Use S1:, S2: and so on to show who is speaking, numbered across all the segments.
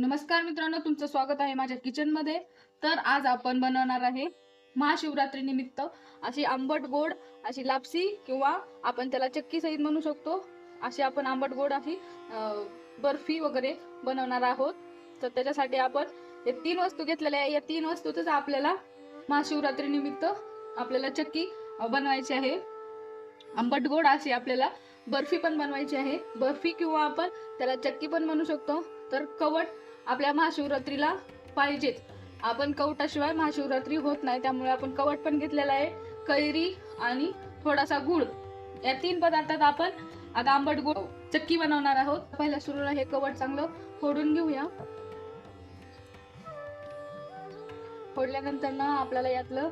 S1: नमस्कार मित्रांनो तुमचं स्वागत आहे माझ्या किचनमध्ये. तर आज आपण बनवणार आहे महाशिवरात्री निमित्त अशी आंबट गोड अशी लापसी किंवा आपण त्याला चक्की सहित म्हणू शकतो. अशी आपण आंबट गोड अशी बर्फी वगैरे बनवणार आहोत. तर त्याच्यासाठी आपण हे तीन वस्तू घेतलेल्या आहे. या तीन वस्तूतच आपल्याला महाशिवरात्री निमित्त आपल्याला चक्की बनवायची आहे. आंबट गोड अशी आपल्याला बर्फी पण बनवायची आहे. बर्फी किंवा आपण त्याला चक्की पण म्हणू शकतो. तर कवट आपल्या महाशिवरात्रीला पाहिजेच आपण कवटाशिवाय महाशिवरात्री होत नाही त्यामुळे आपण कवट पण घेतलेला आहे. कैरी आणि थोडासा गुळ. या तीन पदार्थात आपण आता आंबट गुळ चक्की बनवणार आहोत. पहिल्या सुरूला हे कवट चांगलं फोडून घेऊया. फोडल्यानंतर ना आपल्याला यातलं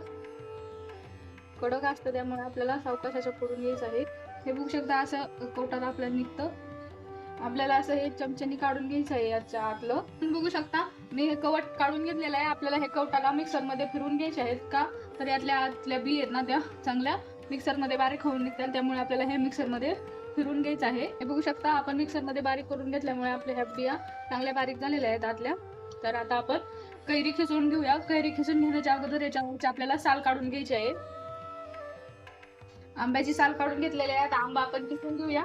S1: कडक असतं त्यामुळे आपल्याला सावकाश असं फोडून घ्यायचं आहे. हे बघू शकता असं कोटात आपल्याला निघतं. आपल्याला असं हे चमच्यानी काढून घ्यायचं आहे याच्या आतलं. बघू शकता मी हे कवट काढून घेतलेलं आहे. आपल्याला हे कवटाला मिक्सरमध्ये फिरून घ्यायचे आहेत का? तर यातल्या आतल्या बी आहेत ना त्या चांगल्या. मिक्सरमध्ये बारीक होऊन निघतात त्यामुळे आपल्याला हे मिक्सरमध्ये फिरून घ्यायचं आहे. हे बघू शकता आपण मिक्सरमध्ये बारीक करून घेतल्यामुळे आपल्या ह्या बिया चांगल्या बारीक झालेल्या आहेत आतल्या. तर आता आपण कैरी खिसून घेऊया. कैरी खिसून घेण्याच्या अगोदर याच्यावरची आपल्याला साल काढून घ्यायची आहे आंब्याची साल काढून घेतलेली आहे. आता आंबा आपण किसून घेऊया.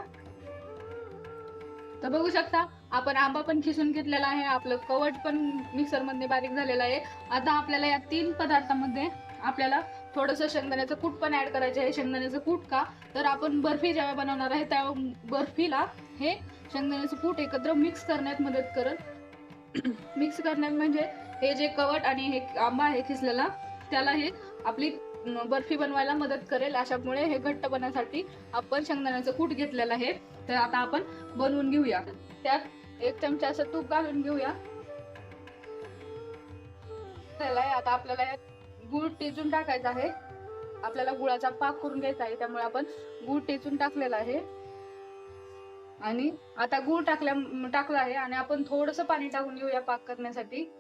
S1: तर बघू शकता आपण आंबा पण खिसून घेतलेला आहे आपलं कवट पण मिक्सरमध्ये बारीक झालेलं आहे. आता आपल्याला या तीन पदार्थामध्ये आपल्याला थोडंसं शेंगदाण्याचं कूट पण ॲड करायचं आहे. शेंगदाण्याचं कूट का? तर आपण बर्फी ज्यावेळी बनवणार आहे त्या बर्फीला हे शेंगदाण्याचं कूट एकत्र मिक्स करण्यात मदत करत मिक्स करण्यात म्हणजे हे जे कवट आणि हे आंबा आहे खिसलेला त्याला हे आपली बर्फी बनवायला मदत करेल. अशामुळे हे घट्टपणासाठी आपण शेंगदाण्याचं कूट घेतलेलं आहे. तर आता आपण बनवून घेऊया. त्यात एक चमचा असं तूप घालून घेऊया. आता आपल्याला यात गुळ टेचून टाकायचा आहे. आपल्याला गुळाचा पाक करून घ्यायचा आहे. त्यामुळे आपण गुळ टेचून टाकलेला आहे. आणि आता गुळ टाकल्या टाकला आहे आणि आपण थोडस पाणी टाकून घेऊया पाक करण्यासाठी.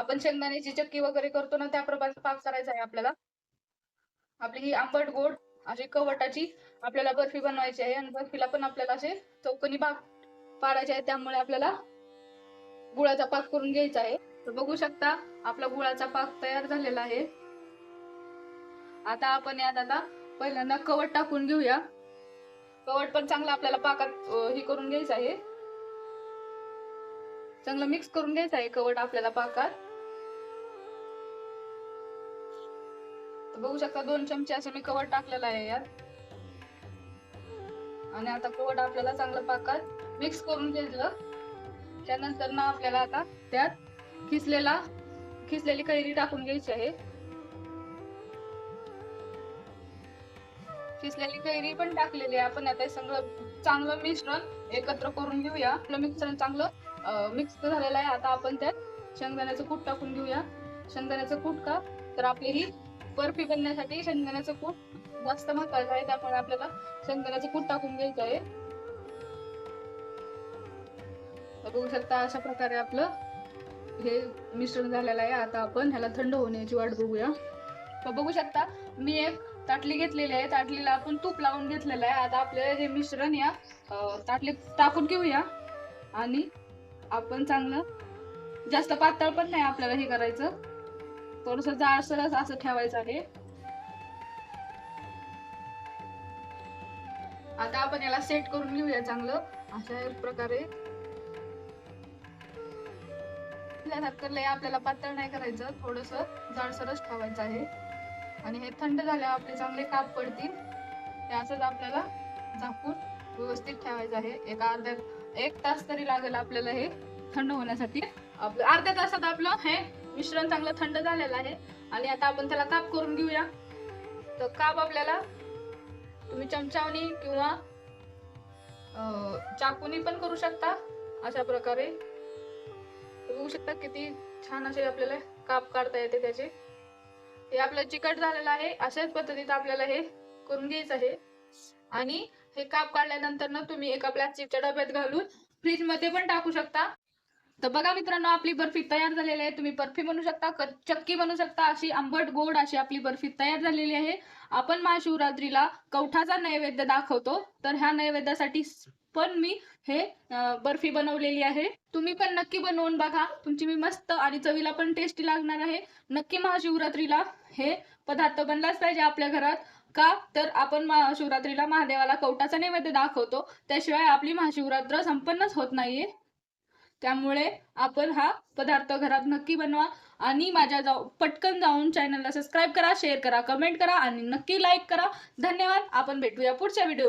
S1: आपण शेंगदाण्याची चक्की वगैरे करतो ना त्या प्रकारचा पाक करायचा आहे आपल्याला. आपली ही आंबट गोड अशी कवटाची आपल्याला बर्फी बनवायची आहे आणि बर्फीला पण आपल्याला असे चौकनी पाक पाडायचे आहे त्यामुळे आपल्याला गुळाचा पाक करून घ्यायचा आहे. तर बघू शकता आपला गुळाचा पाक तयार झालेला आहे. आता आपण यात आता पहिल्यांदा कवट टाकून घेऊया. कवट पण चांगलं आपल्याला पाकात हे करून घ्यायचं आहे. चांगलं मिक्स करून घ्यायचं आहे कवट आपल्याला पाकात. बघू शकता दोन चमचे असं मी कवट टाकलेलं आहे यात. आणि आता कवट आपल्याला चांगलं पाकात मिक्स करून घेतलं. त्यानंतर ना आपल्याला आता त्यात खिसलेला खिसलेली कैरी टाकून घ्यायची आहे. खिसलेली कैरी पण टाकलेली आहे. आपण आता सगळं चांगलं मिश्रण एकत्र करून घेऊया. आपलं मिश्रण चांगलं मिक्स झालेलं आहे. आता आपण त्यात शेंगदाण्याचं कूट टाकून घेऊया. शेंगदाण्याचं कूट का? तर आपली ही बर्फी बनण्यासाठी शेंगदाण्याचं कूट जास्त महत्वाचं आहे त्यामुळे आपल्याला शेंगदाण्याचं कूट टाकून घ्यायचं आहे. बघू शकता अशा प्रकारे आपलं हे मिश्रण झालेलं आहे. आता आपण ह्याला थंड होण्याची वाट बघूया. बघू शकता मी एक ताटली घेतलेली आहे. ताटलीला आपण तूप लावून घेतलेलं आहे. आता आपल्याला हे मिश्रण या ताटलीत टाकून घेऊया. आणि आपण चांगलं जास्त पातळ पण नाही आपल्याला हे करायचं. थोडस जाडसरच असं ठेवायचं आहे. आता आपण याला सेट करून घेऊया चांगलं. अशा प्रकारे. लय आपल्याला पातळ नाही करायचं थोडस जाडसरच ठेवायचं आहे. आणि हे थंड झाल्यावर आपले चांगले काप पडतील. ते असंच आपल्याला झाकून व्यवस्थित ठेवायचं आहे. एक अर्ध्या एक तास तरी लागेल आपल्याला हे थंड होण्यासाठी. आपलं अर्ध्या तासात आपलं हे मिश्रण चांगलं थंड झालेलं आहे. आणि आता आपण त्याला काप करून घेऊया. तर काप आपल्याला तुम्ही चमचावणी किंवा चाकूनी पण करू शकता. अशा प्रकारे. बघू शकता किती छान असे आपल्याला काप काढता येते त्याचे. हे आपलं चिकट झालेलं आहे. अशाच पद्धतीत आपल्याला हे करून घ्यायचं आहे. आणि हे काप काढल्यानंतर ना तुम्ही एका प्लास्टिकच्या डब्यात घालून फ्रीजमध्ये पण टाकू शकता. तर बघा मित्रांनो आपली बर्फी तयार झालेली आहे. तुम्ही बर्फी बनवू शकता चक्की बनवू शकता अशी आंबट गोड अशी आपली बर्फी तयार झालेली आहे. आपण महाशिवरात्रीला कवठाचा नैवेद्य दाखवतो. तर ह्या नैवेद्यासाठी पण मी हे बर्फी बनवलेली आहे. तुम्ही पण नक्की बनवून बघा. तुमची मी मस्त आणि चवीला पण टेस्टी लागणार आहे. नक्की महाशिवरात्रीला हे पदार्थ बनलाच पाहिजे आपल्या घरात. का? तर आपण महाशिवरात्रीला महादेवाला कवटाचा नैवेद्य दाखवतो. त्याशिवाय आपली महाशिवरात्र संपन्नच होत नाहीये. त्यामुळे आपण हा पदार्थ घरात नक्की बनवा आणि माझ्या जाऊ पटकन जाऊन चॅनलला सबस्क्राईब करा शेअर करा कमेंट करा आणि नक्की लाईक करा. धन्यवाद. आपण भेटूया पुढच्या व्हिडिओ